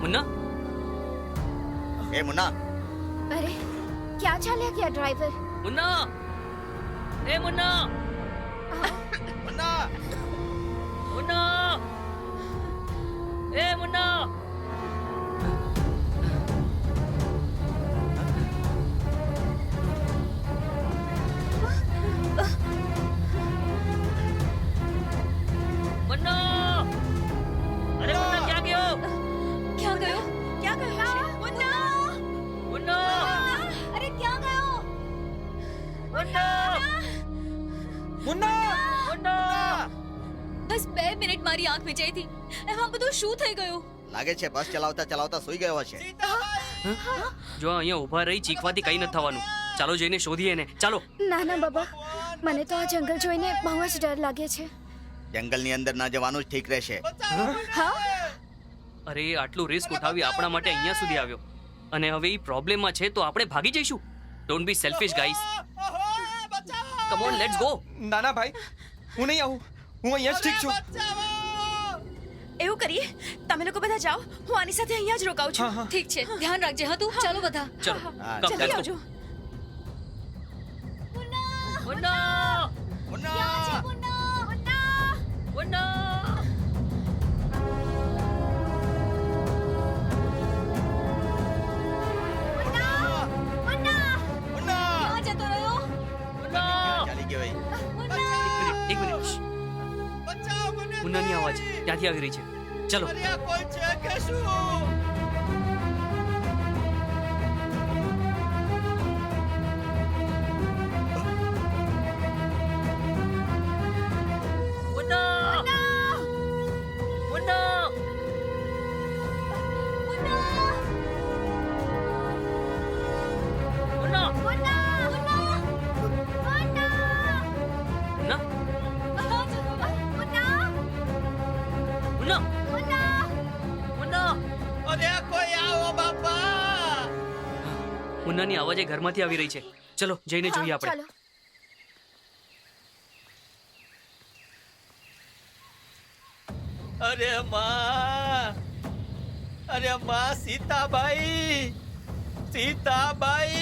મુન્ના? એ મુન્ના. અરે ક્યાં ચાલ્યા ગયા ડ્રાઈવર? મુન્ના! એ મુન્ના! મુન્ના. મુન્ના! એ મુન્ના! બસ બે મિનિટ મારી આંખ વિજય હતી એમાં બધું શું થઈ ગયું? લાગે છે બસ ચલાવતા ચલાવતા સુઈ ગયો હશે. જો અહીંયા ઊભા રહી ચીખવાથી કઈ ન થવાનું. ચાલો જઈને શોધીએ ને ચાલો. ના ના બાબા. મને તો આ જંગલ જોઈને બહુ જ ડર લાગે છે. જંગલની અંદર ના જવાનું જ ઠીક રહેશે. હા? અરે આટલું રિસ્ક ઉઠાવી આપણા માટે અહીંયા સુધી આવ્યો. અને હવે એ પ્રોબ્લેમમાં છે તો આપણે ભાગી જઈશું. Don't be selfish guys come on let's go ના ના ભાઈ હું નહીં આવું. હું અહીંયા જ ઠીક છું. એવું કરીએ? તમે લોકો બધા જાઓ. હું આની સાથે અહીંયા જ રોકાઉં છું. ઠીક છે. ધ્યાન રાખજે હા તું? ચાલો બધા. ચલો. જલ્દી આવજો. મુન્ના મુન્ના શ્શ. આવાજ ત્યાંથી આવી રહી છે. ચલો. મુન્નાની અવાજ એ ઘરમાંથી આવી રહી છે. ચલો જઈને જોઈએ આપણે. અરે માં અરે માં સીતાબાઈ. સીતાબાઈ.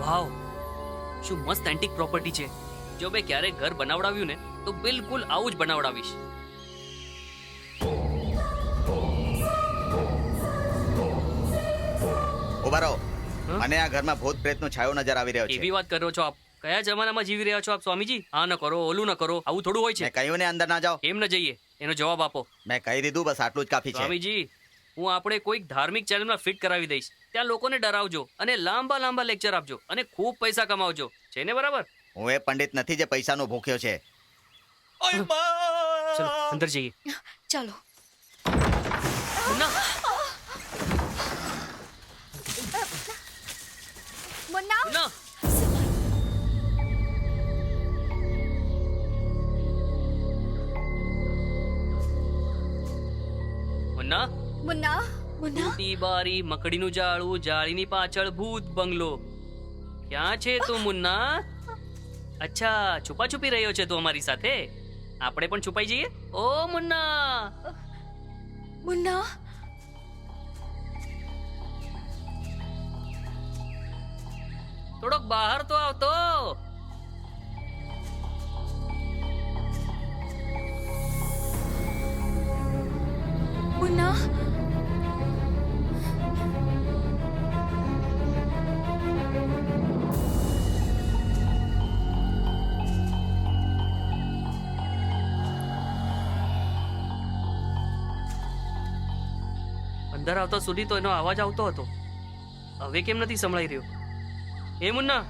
વાવ શું મસ્ત એન્ટિક પ્રોપર્ટી છે. જો મેં ક્યારેય ઘર બનાવડાવ્યું ને તો બિલકુલ આવું જ બનાવડાવીશ. ઉભારો હા? આ ઘરમાં ભૂત પ્રેતનો છાયો નજર આવી રહ્યો છે. એવી વાત કરો છો આપ. કયા જમાનામાં જીવી રહ્યા છો આપ સ્વામીજી? હા ન કરો ઓલું ન કરો આવું થોડું હોય છે. કહ્યું ને અંદર ના જાઓ. કેમ ન જઈએ. એનો જવાબ આપો. મેં કહી દીધું બસ આટલું જ કાફી છે. સ્વામીજી હું આપણે કોઈક ધાર્મિક ચેનલમાં ફિટ કરાવી દઈશ. ત્યાં લોકોને ડરાવજો અને લાંબા લાંબા લેક્ચર આપજો અને ખૂબ પૈસા કમાવજો. છે ને બરાબર? હું એ પંડિત નથી જે પૈસાનો ભૂખ્યો છે. ચલો અંદર જઈએ. ચાલો. મુન્ના. મુન્ના. મુન્ના. મુન્ના. મુન્ના. મુન્ના. બારી મકડીનું જાળું જાળીની પાછળ ભૂત બંગલો. ક્યાં છે તું મુન્ના? અચ્છા છુપા છુપી રહ્યો છે તું અમારી સાથે. આપણે પણ છુપાઈ જઈએ? ઓ મુન્ના. મુન્ના? થોડોક બહાર તો આવતો. મુન્ના? અંદર આવતા સુધી તો એનો અવાજ આવતો હતો. હવે કેમ નથી સંભળાઈ રહ્યો? હે મુન્ના?